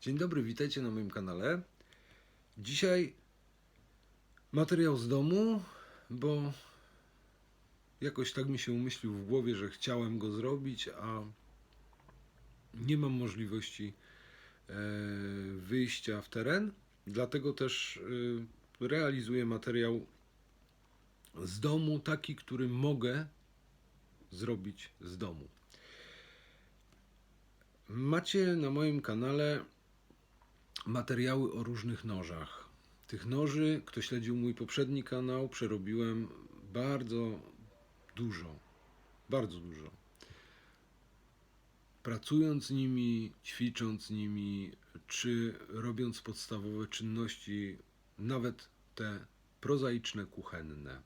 Dzień dobry, witajcie na moim kanale. Dzisiaj materiał z domu, bo jakoś tak mi się umyślił w głowie, że chciałem go zrobić, a nie mam możliwości e, wyjścia w teren. Dlatego też e, realizuję materiał z domu, taki, który mogę zrobić z domu. Macie na moim kanale materiały o różnych nożach. Tych noży, kto śledził mój poprzedni kanał, przerobiłem bardzo dużo. Bardzo dużo. Pracując nimi, ćwicząc nimi, czy robiąc podstawowe czynności, nawet te prozaiczne, kuchenne.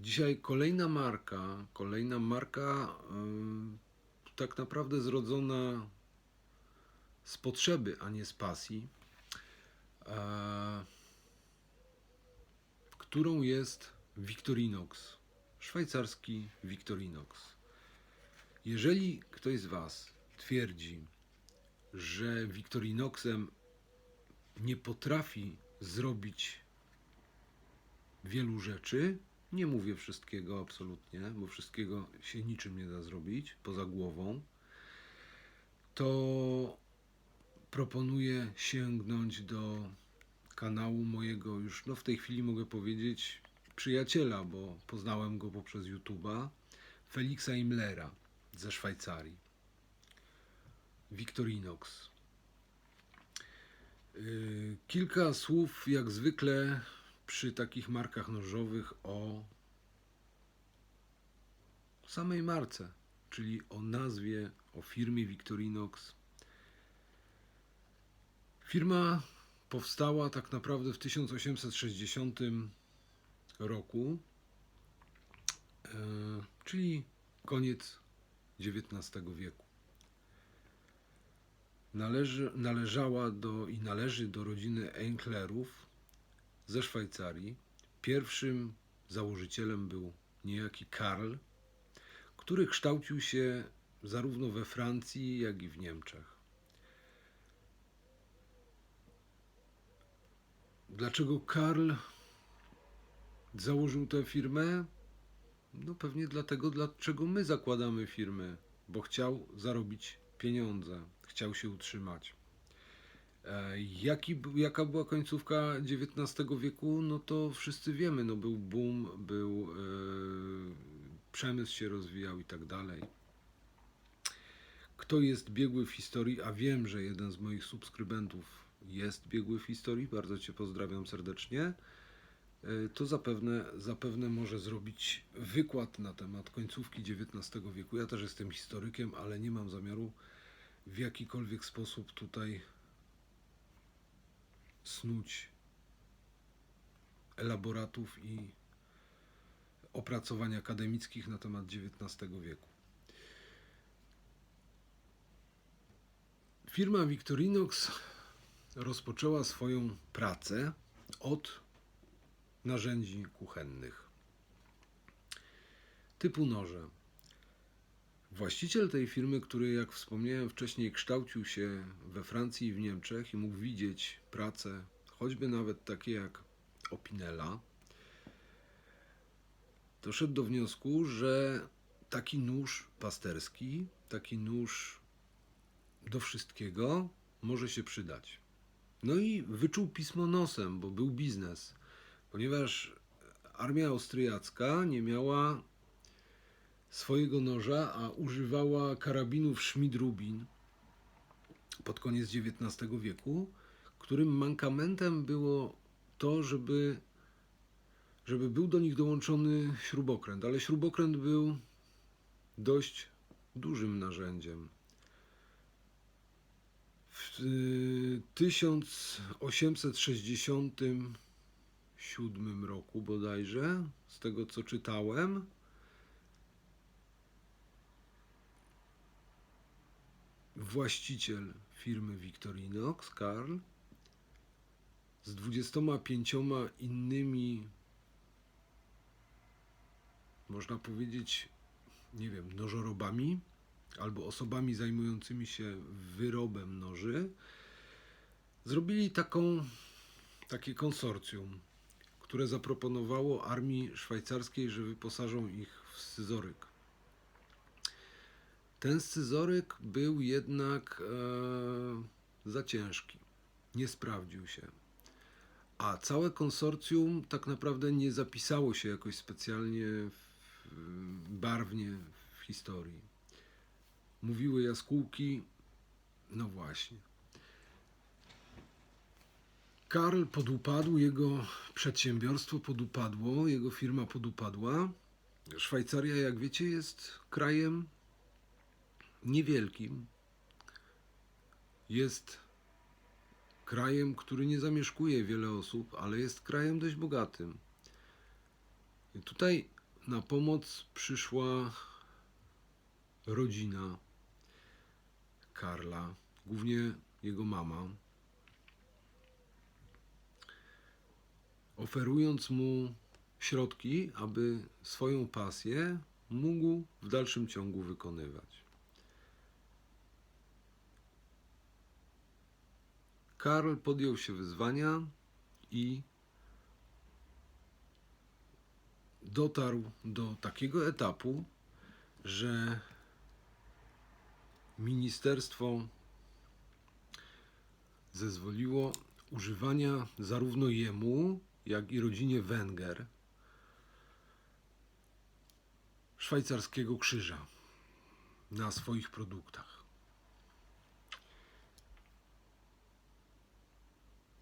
Dzisiaj kolejna marka, kolejna marka, yy, tak naprawdę zrodzona z potrzeby, a nie z pasji, e, którą jest Victorinox, szwajcarski Victorinox. Jeżeli ktoś z Was twierdzi, że Victorinoxem nie potrafi zrobić wielu rzeczy, nie mówię wszystkiego absolutnie, bo wszystkiego się niczym nie da zrobić poza głową, to proponuję sięgnąć do kanału mojego już, no w tej chwili mogę powiedzieć, przyjaciela, bo poznałem go poprzez YouTube'a, Felixa Imlera ze Szwajcarii. Victorinox. Yy, Kilka słów, jak zwykle, przy takich markach nożowych o samej marce, czyli o nazwie, o firmie Victorinox. Firma powstała tak naprawdę w 1860 roku, e, czyli koniec XIX wieku. Należy, należała do i należy do rodziny Enklerów ze Szwajcarii. Pierwszym założycielem był niejaki Karl, który kształcił się zarówno we Francji, jak i w Niemczech. Dlaczego Karl założył tę firmę? No pewnie dlatego, dlaczego my zakładamy firmy, bo chciał zarobić pieniądze, chciał się utrzymać. E, Jaki, jaka była końcówka XIX wieku? No to wszyscy wiemy. No był boom, był e, przemysł się rozwijał i tak dalej. Kto jest biegły w historii, a wiem, że jeden z moich subskrybentów jest biegły w historii, bardzo Cię pozdrawiam serdecznie, e, to zapewne, zapewne może zrobić wykład na temat końcówki XIX wieku. Ja też jestem historykiem, ale nie mam zamiaru w jakikolwiek sposób tutaj snuć elaboratów i opracowań akademickich na temat XIX wieku. Firma Victorinox rozpoczęła swoją pracę od narzędzi kuchennych typu noże. Właściciel tej firmy, który, jak wspomniałem wcześniej, kształcił się we Francji i w Niemczech i mógł widzieć prace, choćby nawet takie jak Opinela, doszedł do wniosku, że taki nóż pasterski, taki nóż do wszystkiego może się przydać. No i wyczuł pismo nosem, bo był biznes, ponieważ armia austriacka nie miała swojego noża, a używała karabinów Schmidt-Rubin pod koniec XIX wieku, którym mankamentem było to, żeby, żeby był do nich dołączony śrubokręt, ale śrubokręt był dość dużym narzędziem. W y, 1867 roku bodajże, z tego co czytałem, właściciel firmy Victorinox, Karl, z 25 innymi, można powiedzieć, nie wiem, nożorobami albo osobami zajmującymi się wyrobem noży, Zrobili taką, takie konsorcjum, które zaproponowało armii szwajcarskiej, że wyposażą ich w scyzoryk. Ten scyzoryk był jednak e, za ciężki. Nie sprawdził się. A całe konsorcjum tak naprawdę nie zapisało się jakoś specjalnie w, barwnie w historii. Mówiły jaskółki, no właśnie. Karl podupadł, jego przedsiębiorstwo podupadło, jego firma podupadła. Szwajcaria, jak wiecie, jest krajem niewielkim. Jest krajem, który nie zamieszkuje wiele osób, ale jest krajem dość bogatym. I tutaj na pomoc przyszła rodzina Karla, głównie jego mama, oferując mu środki, aby swoją pasję mógł w dalszym ciągu wykonywać. Karl podjął się wyzwania i dotarł do takiego etapu, że ministerstwo zezwoliło używania zarówno jemu, jak i rodzinie Wenger szwajcarskiego krzyża na swoich produktach.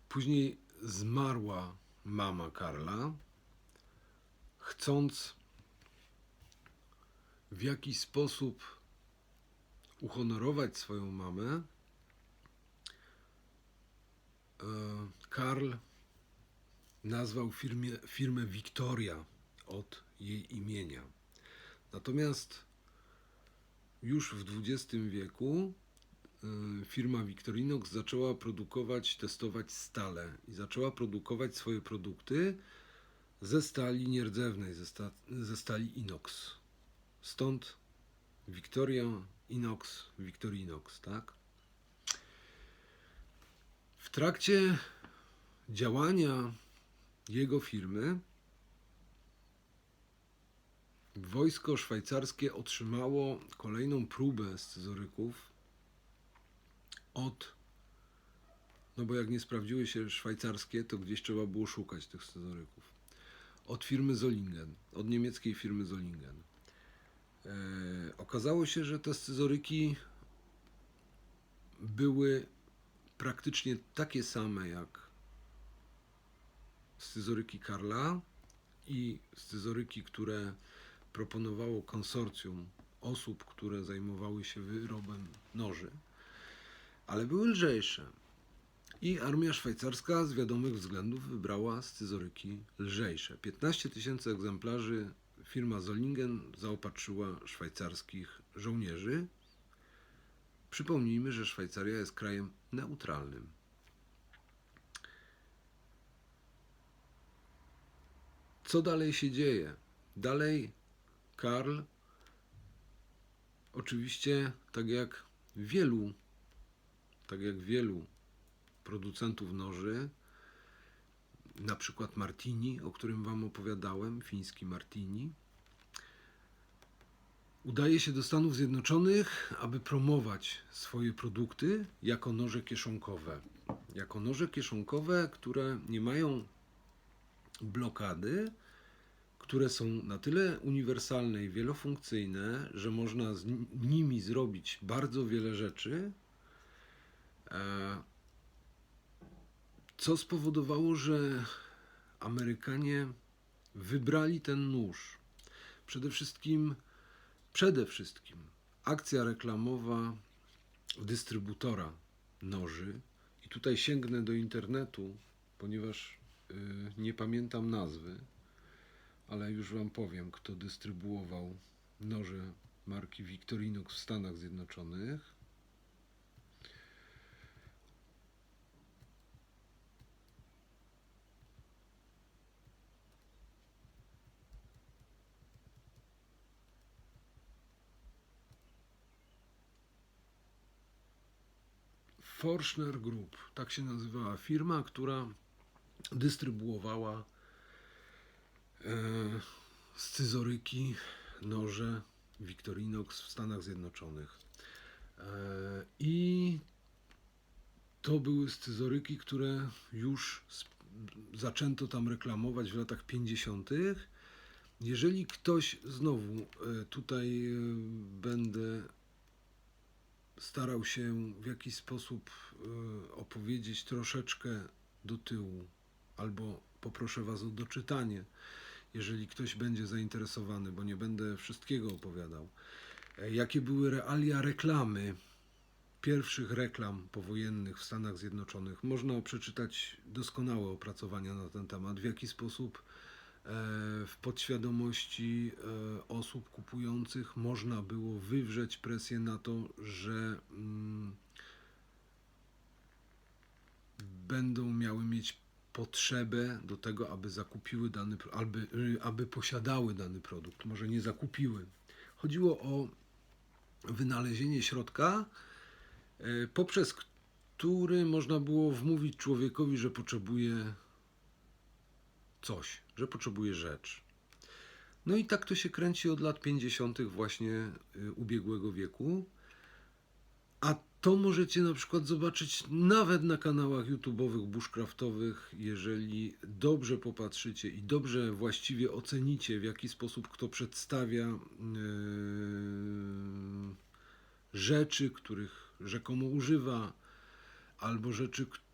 Później zmarła mama Karla, chcąc w jakiś sposób uhonorować swoją mamę, e, Karl nazwał firmie, firmę Victoria od jej imienia. Natomiast już w XX wieku y, firma Victorinox zaczęła produkować, testować stale i zaczęła produkować swoje produkty ze stali nierdzewnej, ze, sta, ze stali inox. Stąd Victoria Inox, Victorinox, tak? W trakcie działania jego firmy wojsko szwajcarskie otrzymało kolejną próbę scyzoryków od no bo jak nie sprawdziły się szwajcarskie, to gdzieś trzeba było szukać tych scyzoryków. Od firmy Zollingen, od niemieckiej firmy Zollingen. E, okazało się, że te scyzoryki były praktycznie takie same jak scyzoryki Karla i scyzoryki, które proponowało konsorcjum osób, które zajmowały się wyrobem noży, ale były lżejsze. I armia szwajcarska z wiadomych względów wybrała scyzoryki lżejsze. 15 tysięcy egzemplarzy firma Zollingen zaopatrzyła szwajcarskich żołnierzy. Przypomnijmy, że Szwajcaria jest krajem neutralnym. Co dalej się dzieje? Dalej Karl, oczywiście, tak jak wielu, tak jak wielu producentów noży, na przykład Martini, o którym Wam opowiadałem, fiński Martini, udaje się do Stanów Zjednoczonych, aby promować swoje produkty jako noże kieszonkowe. Jako noże kieszonkowe, które nie mają blokady, które są na tyle uniwersalne i wielofunkcyjne, że można z nimi zrobić bardzo wiele rzeczy, e, co spowodowało, że Amerykanie wybrali ten nóż. Przede wszystkim, przede wszystkim akcja reklamowa dystrybutora noży. I tutaj sięgnę do internetu, ponieważ y, nie pamiętam nazwy ale już Wam powiem, kto dystrybuował noże marki Victorinox w Stanach Zjednoczonych. Forschner Group, tak się nazywała firma, która dystrybuowała e, scyzoryki, noże Victorinox w Stanach Zjednoczonych. E, I to były scyzoryki, które już zaczęto tam reklamować w latach 50. Jeżeli ktoś znowu e, tutaj e, będę starał się w jakiś sposób e, opowiedzieć troszeczkę do tyłu, albo poproszę Was o doczytanie, jeżeli ktoś będzie zainteresowany, bo nie będę wszystkiego opowiadał. E, Jakie były realia reklamy pierwszych reklam powojennych w Stanach Zjednoczonych? Można przeczytać doskonałe opracowania na ten temat, w jaki sposób w podświadomości e, osób kupujących można było wywrzeć presję na to, że mm, będą miały mieć potrzebę do tego, aby zakupiły dany, aby, y, aby posiadały dany produkt, może nie zakupiły. Chodziło o wynalezienie środka, e, poprzez który można było wmówić człowiekowi, że potrzebuje coś, że potrzebuje rzecz. No i tak to się kręci od lat 50. właśnie y, ubiegłego wieku. A to możecie na przykład zobaczyć nawet na kanałach YouTube'owych, bushcraftowych, jeżeli dobrze popatrzycie i dobrze właściwie ocenicie, w jaki sposób kto przedstawia yy, rzeczy, których rzekomo używa, albo rzeczy, które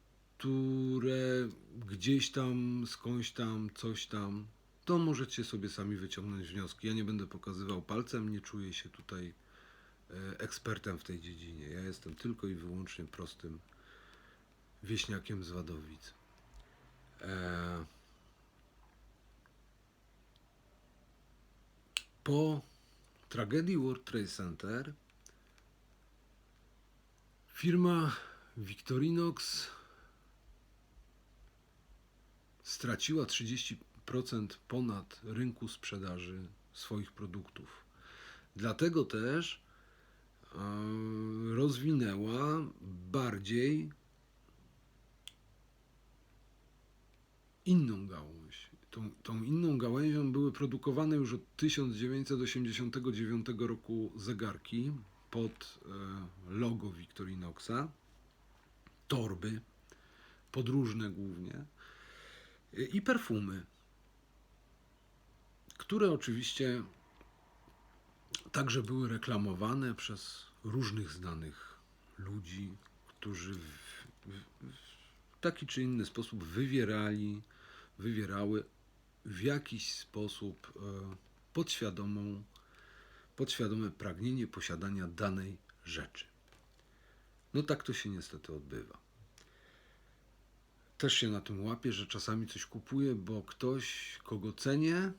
gdzieś tam, skądś tam, coś tam, to możecie sobie sami wyciągnąć wnioski. Ja nie będę pokazywał palcem, nie czuję się tutaj e, ekspertem w tej dziedzinie. Ja jestem tylko i wyłącznie prostym wieśniakiem z Wadowic. E, Po tragedii World Trade Center firma Victorinox straciła 30% ponad rynku sprzedaży swoich produktów. Dlatego też e, rozwinęła bardziej inną gałąź. Tą, tą inną gałęzią były produkowane już od 1989 roku zegarki pod e, logo Victorinoxa, torby podróżne głównie i perfumy, które oczywiście także były reklamowane przez różnych znanych ludzi, którzy w, taki czy inny sposób wywierali, wywierały w jakiś sposób e, podświadomą, podświadome pragnienie posiadania danej rzeczy. No tak to się niestety odbywa. Też się na tym łapię, że czasami coś kupuję, bo ktoś, kogo cenię,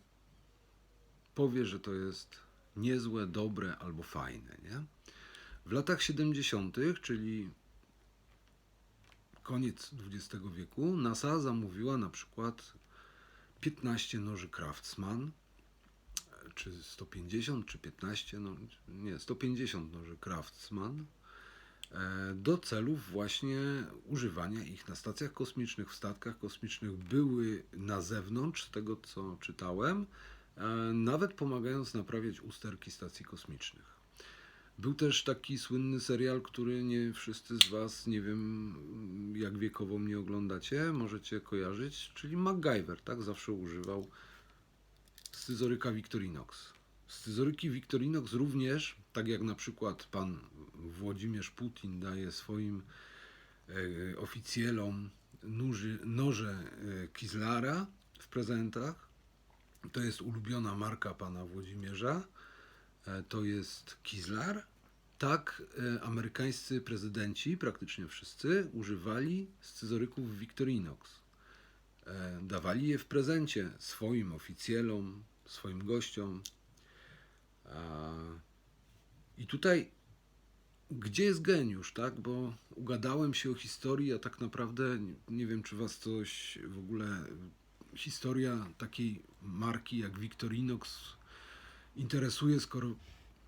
powie, że to jest niezłe, dobre albo fajne. Nie? W latach 70., czyli koniec XX wieku, NASA zamówiła na przykład 15 noży Craftsman, czy 150, czy 15, no nie, 150 noży Craftsman, do celów właśnie używania ich na stacjach kosmicznych, w statkach kosmicznych. Były na zewnątrz, z tego co czytałem, e, nawet pomagając naprawiać usterki stacji kosmicznych. Był też taki słynny serial, który nie wszyscy z Was, nie wiem jak wiekowo mnie oglądacie, możecie kojarzyć, czyli MacGyver, tak? Zawsze używał scyzoryka Victorinox. Scyzoryki Victorinox również, tak jak na przykład pan Włodzimierz Putin daje swoim e, oficjelom noże e, Kizlara w prezentach, to jest ulubiona marka pana Włodzimierza, e, to jest Kizlar. Tak amerykańscy prezydenci, praktycznie wszyscy, używali scyzoryków Victorinox. Dawali je w prezencie swoim oficjelom, swoim gościom. I tutaj, gdzie jest geniusz, tak? Bo ugadałem się o historii, a tak naprawdę nie- wiem, czy Was coś w ogóle historia takiej marki jak Victorinox interesuje, skoro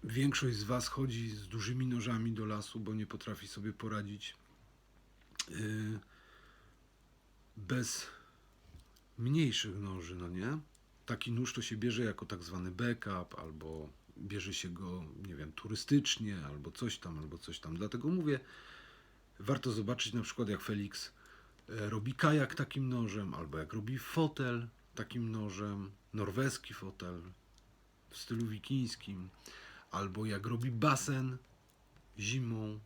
większość z Was chodzi z dużymi nożami do lasu, bo nie potrafi sobie poradzić yy, bez mniejszych noży, no nie? Taki nóż to się bierze jako tak zwany backup, albo bierze się go, nie wiem, turystycznie, albo coś tam, albo coś tam. Dlatego mówię, warto zobaczyć na przykład jak Felix e, robi kajak takim nożem, albo jak robi fotel takim nożem, norweski fotel w stylu wikińskim, albo jak robi basen zimą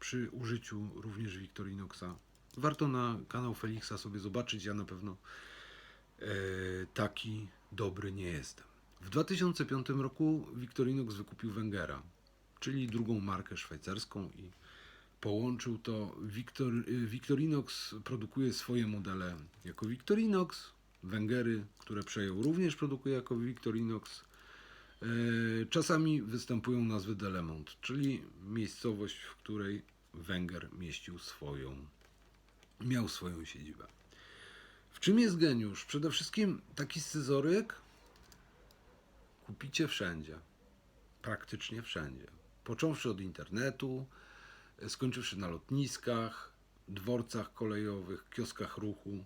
przy użyciu również Victorinoxa. Warto na kanał Felixa sobie zobaczyć, ja na pewno e, taki dobry nie jestem. W 2005 roku Victorinox wykupił Wengera, czyli drugą markę szwajcarską i połączył to. Victor, y, Victorinox produkuje swoje modele jako Victorinox, Wengery, które przejął, również produkuje jako Victorinox. E, Czasami występują nazwy Delemont, czyli miejscowość, w której Węgier mieścił swoją, miał swoją siedzibę. W czym jest geniusz? Przede wszystkim taki scyzoryk kupicie wszędzie. Praktycznie wszędzie. Począwszy od internetu, skończywszy na lotniskach, dworcach kolejowych, kioskach ruchu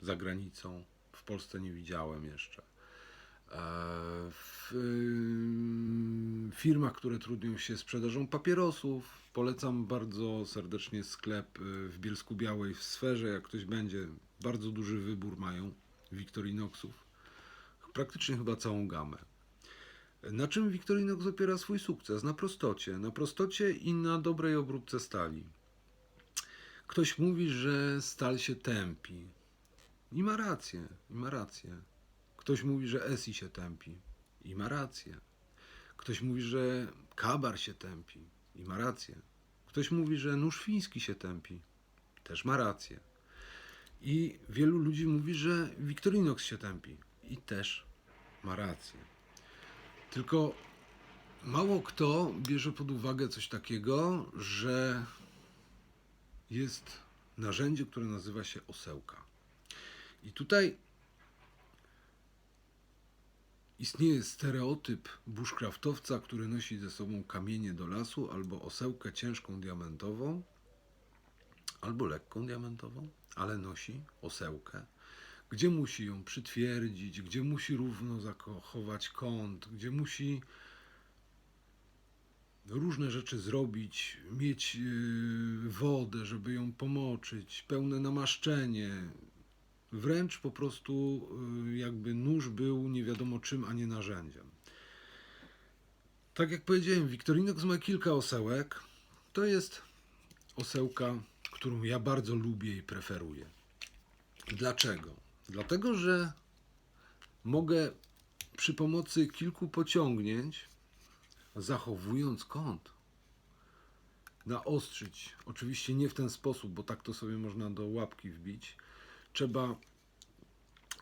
za granicą. W Polsce nie widziałem jeszcze. E, W firmach, które trudnią się sprzedażą papierosów, polecam bardzo serdecznie sklep y, w Bielsku Białej w sferze. Jak ktoś będzie, bardzo duży wybór mają Victorinoxów. Praktycznie chyba całą gamę. Na czym Victorinox opiera swój sukces? Na prostocie. Na prostocie i na dobrej obróbce stali. Ktoś mówi, że stal się tępi. I ma rację, i ma rację. Ktoś mówi, że Esi się tępi. I ma rację. Ktoś mówi, że kabar się tępi. I ma rację. Ktoś mówi, że nóż fiński się tępi. Też ma rację. I wielu ludzi mówi, że Victorinox się tępi. I też ma rację. Tylko mało kto bierze pod uwagę coś takiego, że jest narzędzie, które nazywa się osełka. I tutaj istnieje stereotyp bushcraftowca, który nosi ze sobą kamienie do lasu, albo osełkę ciężką diamentową, albo lekką diamentową, ale nosi osełkę gdzie musi ją przytwierdzić, gdzie musi równo zachować kąt, gdzie musi różne rzeczy zrobić, mieć yy, wodę, żeby ją pomoczyć, pełne namaszczenie. Wręcz po prostu yy, jakby nóż był nie wiadomo czym, a nie narzędziem. Tak jak powiedziałem, Victorinox ma kilka osełek. To jest osełka, którą ja bardzo lubię i preferuję. Dlaczego? Dlatego, że mogę przy pomocy kilku pociągnięć, zachowując kąt, naostrzyć. Oczywiście nie w ten sposób, bo tak to sobie można do łapki wbić. Trzeba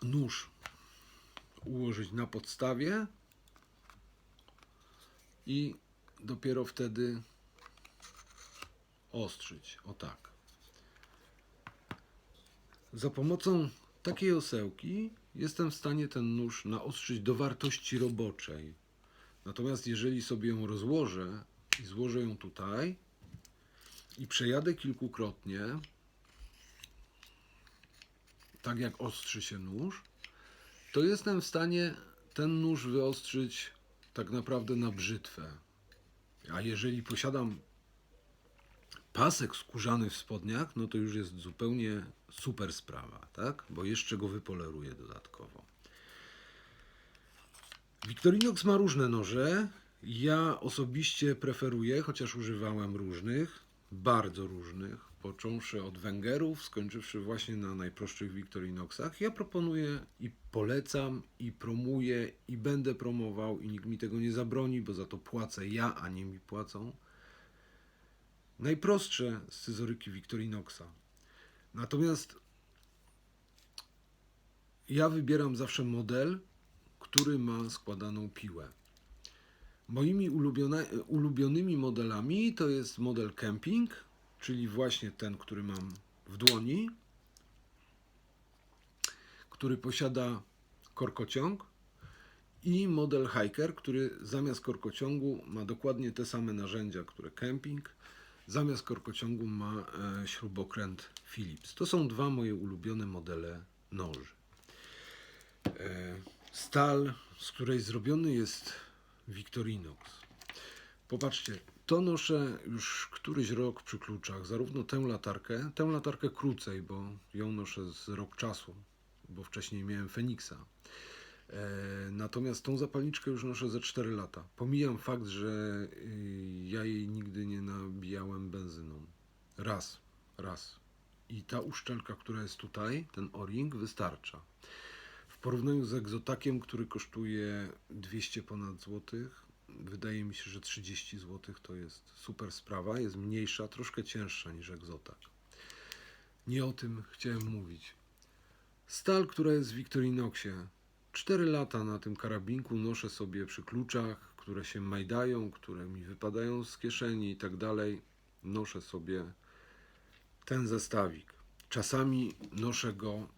nóż ułożyć na podstawie i dopiero wtedy ostrzyć. O tak. Za pomocą takiej osełki jestem w stanie ten nóż naostrzyć do wartości roboczej. Natomiast jeżeli sobie ją rozłożę i złożę ją tutaj i przejadę kilkukrotnie, tak jak ostrzy się nóż, to jestem w stanie ten nóż wyostrzyć tak naprawdę na brzytwę. A jeżeli posiadam pasek skórzany w spodniach, no to już jest zupełnie super sprawa, tak? Bo jeszcze go wypoleruję dodatkowo. Victorinox ma różne noże. Ja osobiście preferuję, chociaż używałem różnych, bardzo różnych, począwszy od Węgerów, skończywszy właśnie na najprostszych Victorinoxach. Ja proponuję i polecam, i promuję, i będę promował, i nikt mi tego nie zabroni, bo za to płacę ja, a nie mi płacą najprostsze scyzoryki Victorinoxa. Natomiast ja wybieram zawsze model, który ma składaną piłę. Moimi ulubionymi modelami to jest model camping, czyli właśnie ten, który mam w dłoni, który posiada korkociąg i model hiker, który zamiast korkociągu ma dokładnie te same narzędzia, które camping, zamiast korkociągu ma e, śrubokręt Philips. To są dwa moje ulubione modele noży. E, Stal, z której zrobiony jest Victorinox. Popatrzcie, to noszę już któryś rok przy kluczach, zarówno tę latarkę, tę latarkę krócej, bo ją noszę z rok czasu, bo wcześniej miałem Feniksa. E, Natomiast tą zapalniczkę już noszę ze 4 lata. Pomijam fakt, że y, ja jej nigdy nie nabijałem benzyną. Raz, raz. I ta uszczelka, która jest tutaj, ten o-ring, wystarcza. W porównaniu z egzotakiem, który kosztuje 200 ponad złotych, wydaje mi się, że 30 złotych to jest super sprawa. Jest mniejsza, troszkę cięższa niż egzotak. Nie o tym chciałem mówić. Stal, która jest w Victorinoxie. 4 lata na tym karabinku noszę sobie przy kluczach, które się majdają, które mi wypadają z kieszeni i tak dalej. Noszę sobie ten zestawik. Czasami noszę go,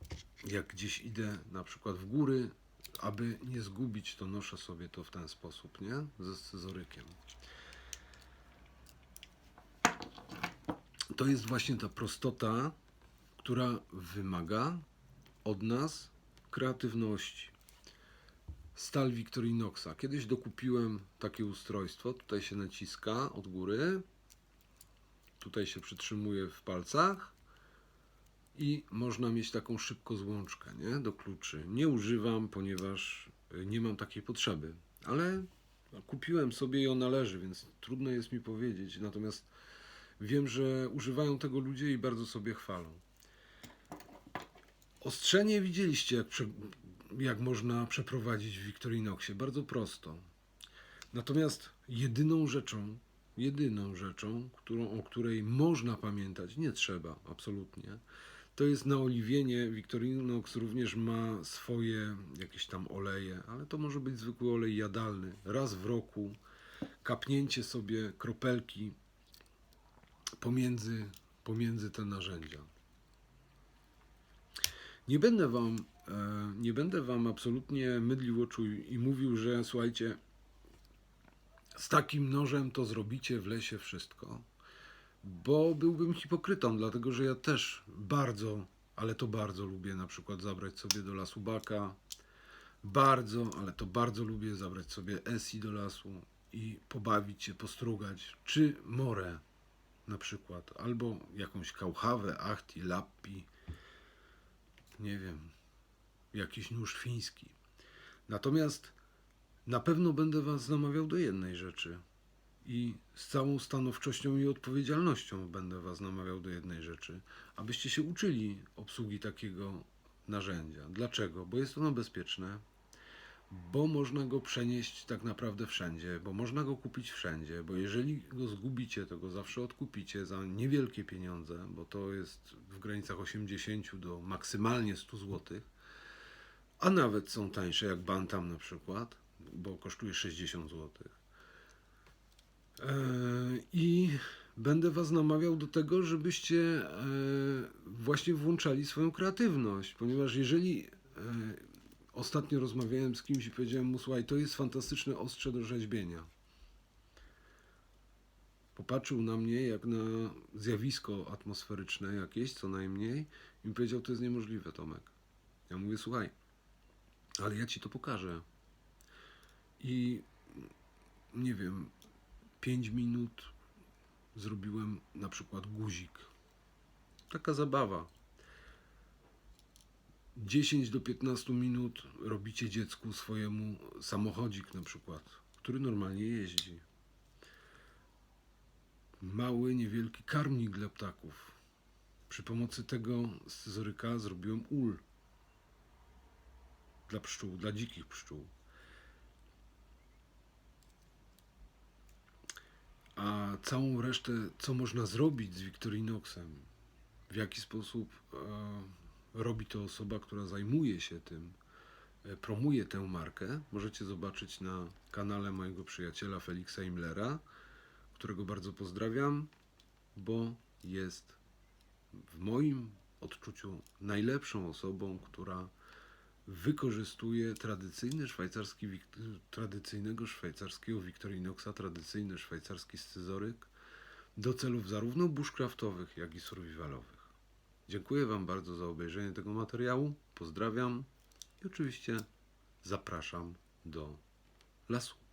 jak gdzieś idę na przykład w góry, aby nie zgubić, to noszę sobie to w ten sposób, nie? Ze scyzorykiem. To jest właśnie ta prostota, która wymaga od nas kreatywności. Stal Victorinoxa. Kiedyś dokupiłem takie ustrojstwo. Tutaj się naciska od góry. Tutaj się przytrzymuje w palcach. I można mieć taką szybko złączkę nie? do kluczy. Nie używam, ponieważ y, nie mam takiej potrzeby. Ale kupiłem sobie i ona leży, więc trudno jest mi powiedzieć. Natomiast wiem, że używają tego ludzie i bardzo sobie chwalą. Ostrzenie widzieliście, jak, jak można przeprowadzić w Victorinoxie. Bardzo prosto. Natomiast jedyną rzeczą, jedyną rzeczą, którą, o której można pamiętać, nie trzeba, absolutnie, to jest naoliwienie. Victorinox również ma swoje jakieś tam oleje, ale to może być zwykły olej jadalny. Raz w roku kapnięcie sobie kropelki pomiędzy, pomiędzy te narzędzia. Nie będę wam, e, nie będę wam absolutnie mydlił oczu i i mówił, że słuchajcie, z takim nożem to zrobicie w lesie wszystko, bo byłbym hipokrytą, dlatego że ja też bardzo, ale to bardzo lubię na przykład zabrać sobie do lasu baka, bardzo, ale to bardzo lubię zabrać sobie esi do lasu i pobawić się, postrugać, czy morę na przykład, albo jakąś kauchawę, achti, lappi, nie wiem, jakiś nóż fiński. Natomiast na pewno będę Was namawiał do jednej rzeczy i z całą stanowczością i odpowiedzialnością będę Was namawiał do jednej rzeczy, abyście się uczyli obsługi takiego narzędzia. Dlaczego? Bo jest ono bezpieczne, bo można go przenieść tak naprawdę wszędzie, bo można go kupić wszędzie, bo jeżeli go zgubicie, to go zawsze odkupicie za niewielkie pieniądze, bo to jest w granicach 80 do maksymalnie 100 zł, a nawet są tańsze jak Bantam na przykład, bo kosztuje 60 zł. I będę Was namawiał do tego, żebyście e, właśnie włączali swoją kreatywność, ponieważ jeżeli e, Ostatnio rozmawiałem z kimś i powiedziałem mu, słuchaj, to jest fantastyczne ostrze do rzeźbienia. Popatrzył na mnie jak na zjawisko atmosferyczne jakieś, co najmniej, i mi powiedział, to jest niemożliwe, Tomek. Ja mówię, słuchaj, ale ja ci to pokażę. I nie wiem, 5 minut zrobiłem na przykład guzik. Taka zabawa. 10 do 15 minut robicie dziecku swojemu samochodzik na przykład, który normalnie jeździ. Mały, niewielki karmnik dla ptaków. Przy pomocy tego scyzoryka zrobiłem ul dla pszczół, dla dzikich pszczół. Całą resztę, co można zrobić z Victorinoxem, w jaki sposób e, robi to osoba, która zajmuje się tym, e, promuje tę markę. Możecie zobaczyć na kanale mojego przyjaciela Feliksa Imlera, którego bardzo pozdrawiam, bo jest w moim odczuciu najlepszą osobą, która wykorzystuje tradycyjny szwajcarski, tradycyjnego szwajcarskiego Victorinoxa, tradycyjny szwajcarski scyzoryk do celów zarówno bushcraftowych, jak i survivalowych. Dziękuję Wam bardzo za obejrzenie tego materiału. Pozdrawiam i oczywiście zapraszam do lasu.